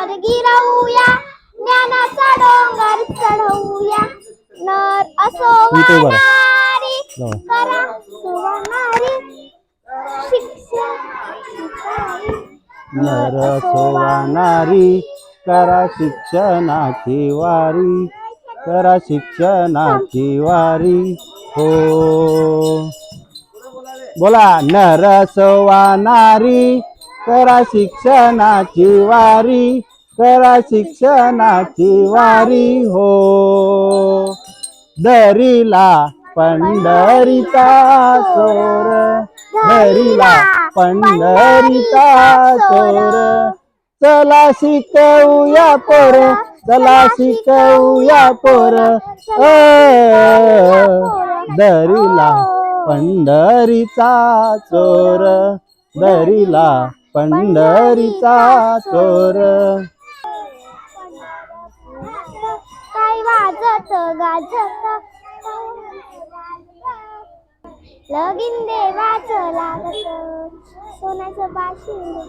पंढर गिरवूया ज्ञानाचा डोंगर चढवूया नर असो मी ते वा बरं. नारी जाऊ. करा सुवानारी. नर नारी करा शिक्षणाची वारी करा शिक्षणाची वारी हो बोला नर सोवा नारी करा शिक्षणाची वारी करा शिक्षणाची वारी हो. दरीला पंढरीचा चोर. दरीला पंढरीचा चोर. चला शिकवूया पोर चला शिकवूया पोर. अ, दरीला पंढरीचा चोर. दरीला पंढरीचा चोर. काय वाजत गाजत लगीन देवाच लागत. सोन्याचं बाशिंग